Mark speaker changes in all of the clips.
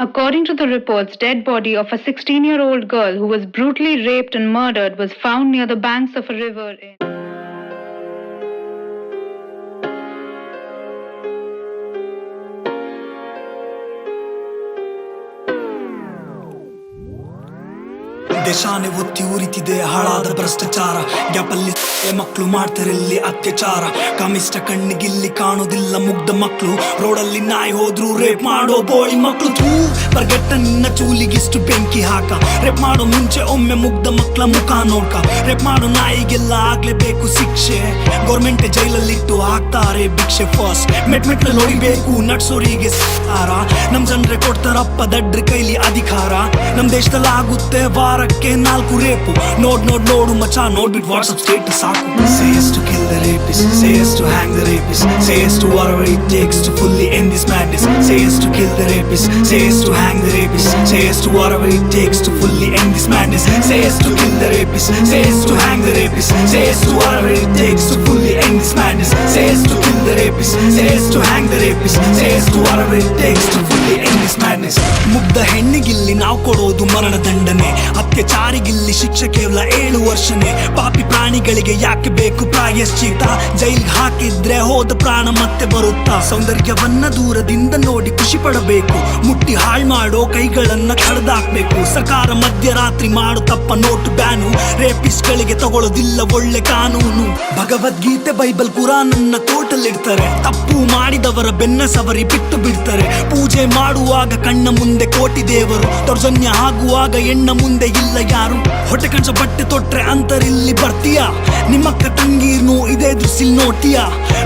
Speaker 1: According to the reports, dead body of a 16-year-old girl who was brutally raped and murdered was found near the banks of a river in
Speaker 2: ದೇಶಾನೆ ಒತ್ತಿ ಉರಿತಿದೆ ಹಾಳಾದ ಭ್ರಷ್ಟಾಚಾರ ಗ್ಯಾಪಲ್ಲಿ ಮಕ್ಕಳು ಮಾಡ್ತಾರಿಲ್ಲಿ ಅತ್ಯಾಚಾರ. ಕಮಿಷ್ಟ ಕಣ್ಣಿಗಿಲ್ಲಿ ಕಾಣೋದಿಲ್ಲ ಮುಗ್ಧ ಮಕ್ಕಳು. ರೋಡಲ್ಲಿ ನಾಯಿ ಹೋದ್ರು ರೇಪ್ ಮಾಡೋ ಬೋಳಿ ಮಕ್ಕಳು ತೂ ಬರ್ಗಟ್ಟ ನಿನ್ನ ಚೂಲಿಗಿಷ್ಟು ಬೆಂಕಿ ಹಾಕ. ರೇಪ್ ಮಾಡೋ ಮುಂಚೆ ಒಮ್ಮೆ ಮುಗ್ಧ ಮಕ್ಕಳ ಮುಖ ನೋಡ್ಕ. ರೇಪ್ ಮಾಡೋ ನಾಯಿಗೆಲ್ಲ ಆಗ್ಲೇಬೇಕು ಶಿಕ್ಷೆ. ಗೌರ್ಮೆಂಟ್ ಜೈಲಲ್ಲಿಟ್ಟು ಹಾಕ್ತಾರೆ ಭಿಕ್ಷೆ ಫಸ್ಟ್ ಮೆಟ್ ಮೆಟ್ಲಲ್ಲಿ ಹೊಡಿಬೇಕು ನಡ್ಸೋರಿಗೆ ಸಾರ. ನಮ್ ಜನರೇ ಕೊಡ್ತಾರಪ್ಪ ದಡ್ರ ಕೈಲಿ ಅಧಿಕಾರ. ನಮ್ ದೇಶದಲ್ಲಿ ಆಗುತ್ತೆ ವಾರಕ್ಕೆ ನಾಲ್ಕು ರೇಪು. ನೋಡ್ ನೋಡ್, ನೋಡು ಮಚಾ ನೋಡ್ಬಿಟ್ಟು WhatsApp status ಸಾಕು says to kill the rapist says to hang the rapist says to whatever it takes to fully end this madness says to kill the rapist says to hang the rapist says to whatever it takes to fully end this madness says to kill the rapist says to hang the rapist says to whatever it takes to fully end this madness says to kill the rapist says to hang the rapist says to whatever it takes to fully end this madness ಮುಗ್ಧ ಹೆಣ್ಣಿಗಿಲ್ಲಿ ನಾವು ಕೊಡೋದು ಮರಣ ದಂಡನೆ ಅತ್ಯಾಚಾರಿಗಿಲ್ಲಿ ಶಿಕ್ಷೆ ಕೇವಲ ಏಳು ವರ್ಷನೇ ಪಾಪಿ ಪ್ರಾಣಿಗಳಿಗೆ ಯಾಕೆ ಬೇಕು ಪ್ರಾಯಶ್ಚಿತ ಜೈಲ್ ಹಾಕಿದ್ರೆ ಹೋದ ಪ್ರಾಣ ಮತ್ತೆ ಬರುತ್ತಾ? ಸೌಂದರ್ಯವನ್ನ ದೂರದಿಂದ ನೋಡಿ ಖುಷಿ ಪಡಬೇಕು. ಮುಟ್ಟಿ ಹಾಳ್ ಮಾಡೋ ಕೈಗಳನ್ನ ಕಡ್ದಾಕ್ಬೇಕು. ಸರ್ಕಾರ ಮಧ್ಯರಾತ್ರಿ ಮಾಡು ತಪ್ಪ ನೋಟು ಬ್ಯಾನು. ರೇಪಿಸ್ಟ್ ಗಳಿಗೆ ತಗೊಳ್ಳೋದಿಲ್ಲ ಒಳ್ಳೆ ಕಾನೂನು. ಭಗವದ್ಗೀತೆ, ಬೈಬಲ್, ಕುರಾನನ್ನ ಕೋಟಲ್ಲಿಡ್ತಾರೆ ತಪ್ಪು ಮಾಡಿದವರ ಬೆನ್ನ ಸವರಿ ಬಿಟ್ಟು ಬಿಡ್ತಾರೆ. ಪೂಜೆ ಮಾಡುವಾಗ ಕಣ್ಣ ಮುಂದೆ ಕೋಟಿ ದೇವರು. ದೌರ್ಜನ್ಯ ಆಗುವಾಗ ಎಣ್ಣ ಮುಂದೆ ಇಲ್ಲ ಯಾರು? ಹೊಟ್ಟೆ ಕಣಸ ಬಟ್ಟೆ ತೊಟ್ರೆ ಅಂತರಿಲ್ಲಿ ಬರ್ತೀಯಾ ನಿಮ್ಮಕ್ಕ ತಂಗೀರ್ನು ಇದೇ ದುಸಿಲ್ ನೋಡ್ತೀಯಾ?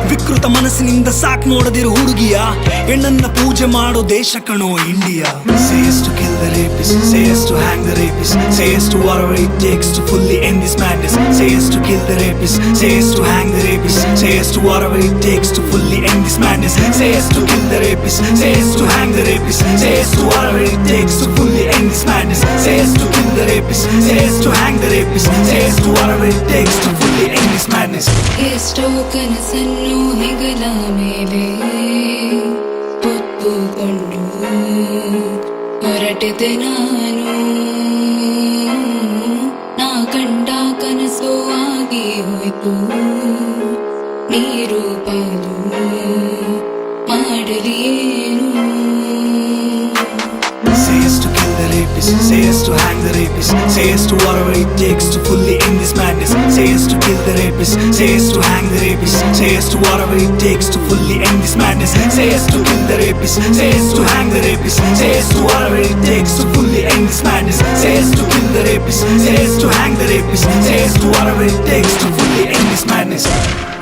Speaker 2: ವಿಕೃತ ಮನಸ್ಸಿನಿಂದ ಸಾಕ್ ನೋಡದಿರು ಹುಡುಗಿಯ? ಹೆಣ್ಣನ್ನ ಪೂಜೆ ಮಾಡೋ ದೇಶ ಕಣೋ, India. Says to kill the rapist says to hang the rapist says to it takes to fully end this madness says to kill the rapist says to hang the rapist says to whatever it takes to fully end this madness says to kill the rapist says to hang the rapist says to whatever it takes to fully end this madness says to kill the rapist says to hang the rapist says to whatever it takes to fully end this madness
Speaker 3: ಎಷ್ಟೋ ಕನಸನ್ನು ಹೆಗಲ ಮೇಲೆ ಹೊತ್ತುಕೊಂಡು ಹೊರಟಿದೆ ನಾನು రూపు నీ రూపాలు మాడలేను
Speaker 2: Say to kill the rapist, say to hang the rapist, says to whatever it takes to fully end this madness. says to kill the rapist, says to hang the rapist, says to whatever it takes to fully end this madness. says to kill the rapist, says to hang the rapist, says to whatever it takes to fully end this madness. Say to kill the rapist, says to hang the rapist, says to whatever it takes to fully in this madness.